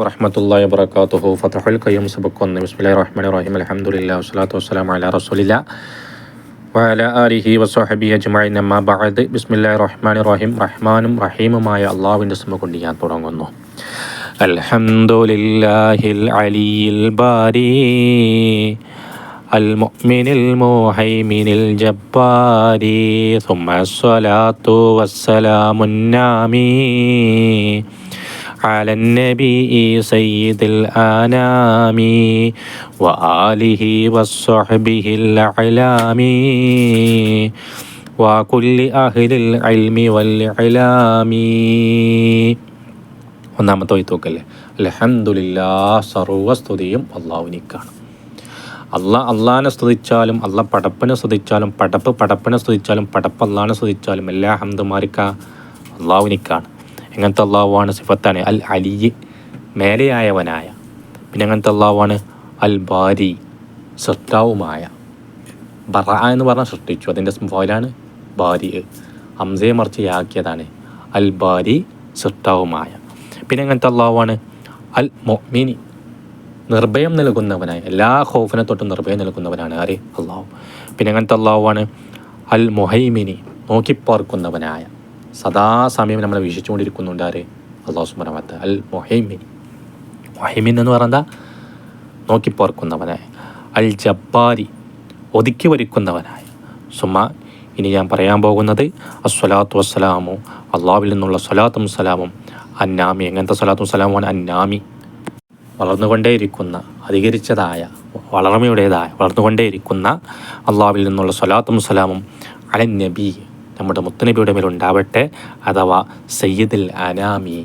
വറഹമത്തല്ലാ വബർക്കാത്തുഹു ഫതഹുൽ കയ്യം സബക്ക് ഒന്ന് ബിസ്മില്ലാ റഹ്മാൻ റഹീം അലഹമുല്ല വസ്സലാത്തു വസ്സലാം അല റസൂലില്ല വഅല ആലിഹി വസ്വഹബി അജ്മഈൻ അമ്മാ ബഅദ് ബിസ്മില്ലാഹിർ റഹ്മാനിർ റഹീം റഹ്മാനും റഹീമുമായ അള്ളാഹുവിൻ്റെ സ്മ കൊണ്ട് ഞാൻ തുടങ്ങുന്നു അൽഹംദുലില്ലാഹിൽ അലിയിൽ ബാരി المؤمن المهيمن الجبار ثم الصلاة والسلام النامي على النبي سيد الأنام وآله وصحبه الأعلام وكل أهل العلم والإعلام ഒന്നാമത്തെ വൈത്തോക്കല്ലേ അലഹമുല്ലാ സർവസ്തുതിയും അള്ളാഹുനിക്കാണ് അല്ല അള്ളാഹിനെ സ്തുതിച്ചാലും അല്ല പടപ്പിനെ സ്തുതിച്ചാലും പടപ്പ് പടപ്പിനെ സ്തുതിച്ചാലും പടപ്പ് അള്ളാഹിനെ സ്തുതിച്ചാലും എല്ലാ ഹന്തുമാരിക്ക അള്ളാഹുനിക്കാണ് എങ്ങനത്തെ അള്ളാഹുവാണ് സിഫത്താണ്. അൽ അലി മേലെയായവനായ പിന്നെ എങ്ങനത്തെ അള്ളാഹുവാണ് അൽ ബാരി സൃഷ്ടാവുമായ ബറ എന്ന് പറഞ്ഞാൽ സൃഷ്ടിച്ചു. അതിന്റെ ഫോയിലാണ് ബാരി. ഹംസയെ മറിച്ചയാക്കിയതാണ് അൽ ബാരി സൃഷ്ടാവുമായ പിന്നെ എങ്ങനത്തെ അള്ളാഹുവാണ് അൽ മൊമിനി നിർഭയം നൽകുന്നവനായ. എല്ലാ ഹോഫിനെ തൊട്ടും നിർഭയം നൽകുന്നവനാണ് ആര്? അള്ളാഹു. പിന്നെ എങ്ങനത്തെ അള്ളാഹുവാണ് അൽ മൊഹൈമിനി. നോക്കിപ്പാർക്കുന്നവനായ. സദാസമയം നമ്മളെ വീക്ഷിച്ചുകൊണ്ടിരിക്കുന്നുണ്ട് ആര്? അള്ളാഹു സുബനമത്ത് അൽ മൊഹൈമിൻ മൊഹൈമിൻ എന്ന് പറഞ്ഞാൽ നോക്കിപ്പോർക്കുന്നവനായ അൽ ജബ്ബാരി ഒതുക്കി വരിക്കുന്നവനായ. സുമ ഇനി ഞാൻ പറയാൻ പോകുന്നത് അസ്വലാത്തു വസ്സലാമു അള്ളാഹുവിൽ നിന്നുള്ള സ്വലാത്തും സലാമും അന്നാമി എങ്ങനത്തെ സ്വലാത്തും സലാമുമാണ് അന്നാമി. വളർന്നുകൊണ്ടേയിരിക്കുന്ന അധികരിച്ചതായ വളർമയുടേതായ വളർന്നുകൊണ്ടേയിരിക്കുന്ന അള്ളാഹുവിൽ നിന്നുള്ള സ്വലാത്തും സലാമും അലൻ നബി. നമ്മുടെ മുത്തനബിയുടെ മേൽ ഉണ്ടാവട്ടെ അഥവാ സയ്യിദുൽ അനാമി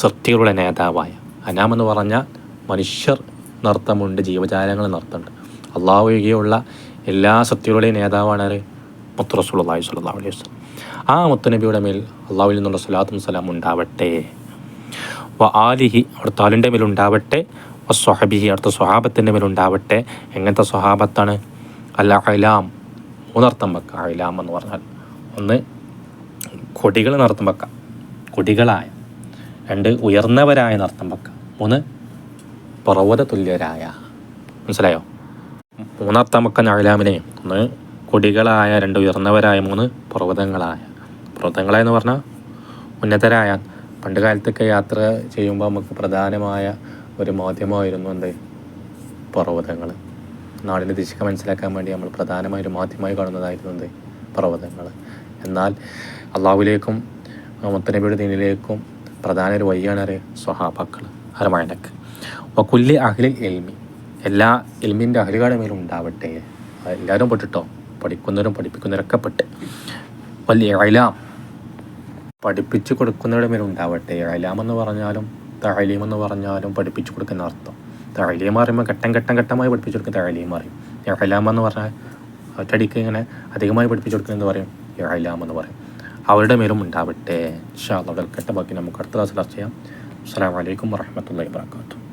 സൃഷ്ടികളുടെ നേതാവായ അനാം എന്ന് പറഞ്ഞാൽ മനുഷ്യർ നൃത്തമുണ്ട് ജീവജാലങ്ങൾ നൃത്തമുണ്ട് അള്ളാഹുയുള്ള എല്ലാ സത്യങ്ങളുടെയും നേതാവാണ് മുത്തു സ്വല്ലാ അലൈഹി വസ്ലം ആ മുത്തനബിയുടെ മേൽ അള്ളാഹുവിൽ നിന്നുള്ള സ്വലാത്തും സലാം ഉണ്ടാവട്ടെ. വ ആലിഹി അവിടുത്തെ ആലിന്റെ മേലുണ്ടാവട്ടെ വ സ്വഹബിഹി അവിടുത്തെ സ്വഹാബത്തിന്റെ മേലുണ്ടാവട്ടെ എങ്ങനത്തെ സ്വഹാബത്താണ്? അല്ല അലാം മൂന്നർത്ഥം വെക്കുക അലാം എന്ന് പറഞ്ഞാൽ. ഒന്ന് കൊടികൾ നടത്തും വെക്കാം കൊടികളായ. രണ്ട് ഉയർന്നവരായ നർത്തം വെക്കാം മൂന്ന് പർവത തുല്യരായ. മനസ്സിലായോ? മൂന്നർത്ഥം വെക്കാൻ അലാമിനെ ഒന്ന് കൊടികളായ. രണ്ട് ഉയർന്നവരായ. മൂന്ന് പർവതങ്ങളായ. പർവതങ്ങളായെന്ന് പറഞ്ഞാൽ ഉന്നതരായ. പണ്ട് കാലത്തൊക്കെ യാത്ര ചെയ്യുമ്പോൾ നമുക്ക് പ്രധാനമായ ഒരു മാധ്യമമായിരുന്നു എന്ത്? പർവതങ്ങൾ നാടിന്റെ ദിശ മനസ്സിലാക്കാൻ വേണ്ടി നമ്മൾ പ്രധാനമായ ഒരു മാധ്യമമായി കാണുന്നതായിരുന്നു എന്ത്? പർവതങ്ങൾ എന്നാൽ അള്ളാഹുലേക്കും മുത്തനബിയുടെ ദീനിലേക്കും പ്രധാന ഒരു വഴിയാണ് അറിയ സ്വഹാബാക്കൾ അപ്പോൾ കുല്ലി അഹ്ലിൽ എൽമി എല്ലാ എൽമിന്റെ അഖിലുകാരുടെ മേലും ഉണ്ടാവട്ടെ. എല്ലാവരും പെട്ടിട്ടോ? പഠിക്കുന്നവരും പഠിപ്പിക്കുന്നവരൊക്കെ പെട്ട്. വലിയ അയലാം പഠിപ്പിച്ചു കൊടുക്കുന്നവരുടെ മേലും ഉണ്ടാവട്ടെ. അയലാം എന്ന് പറഞ്ഞാലും തഴലീം എന്ന് പറഞ്ഞാലും പഠിപ്പിച്ചു കൊടുക്കുന്ന അർത്ഥം. തഴലീം പറയുമ്പോൾ ഘട്ടം ഘട്ടം ഘട്ടമായി പഠിപ്പിച്ചു കൊടുക്കുന്ന തഴലീം പറയും. അയലാം എന്ന് പറഞ്ഞാൽ ഒറ്റടിക്ക് ഇങ്ങനെ അധികമായി പഠിപ്പിച്ചു കൊടുക്കുന്നത് പറയും. അയലാം എന്ന് പറയും. അവരുടെ മേലും ഉണ്ടാവട്ടെ. ഷാ അവിടെ ബാക്കി നമുക്ക് അടുത്ത ക്ലാസ് ചർച്ച ചെയ്യാം. അസ്സാം വലൈക്കും വാഹമത്തല്ലാ വാത്തു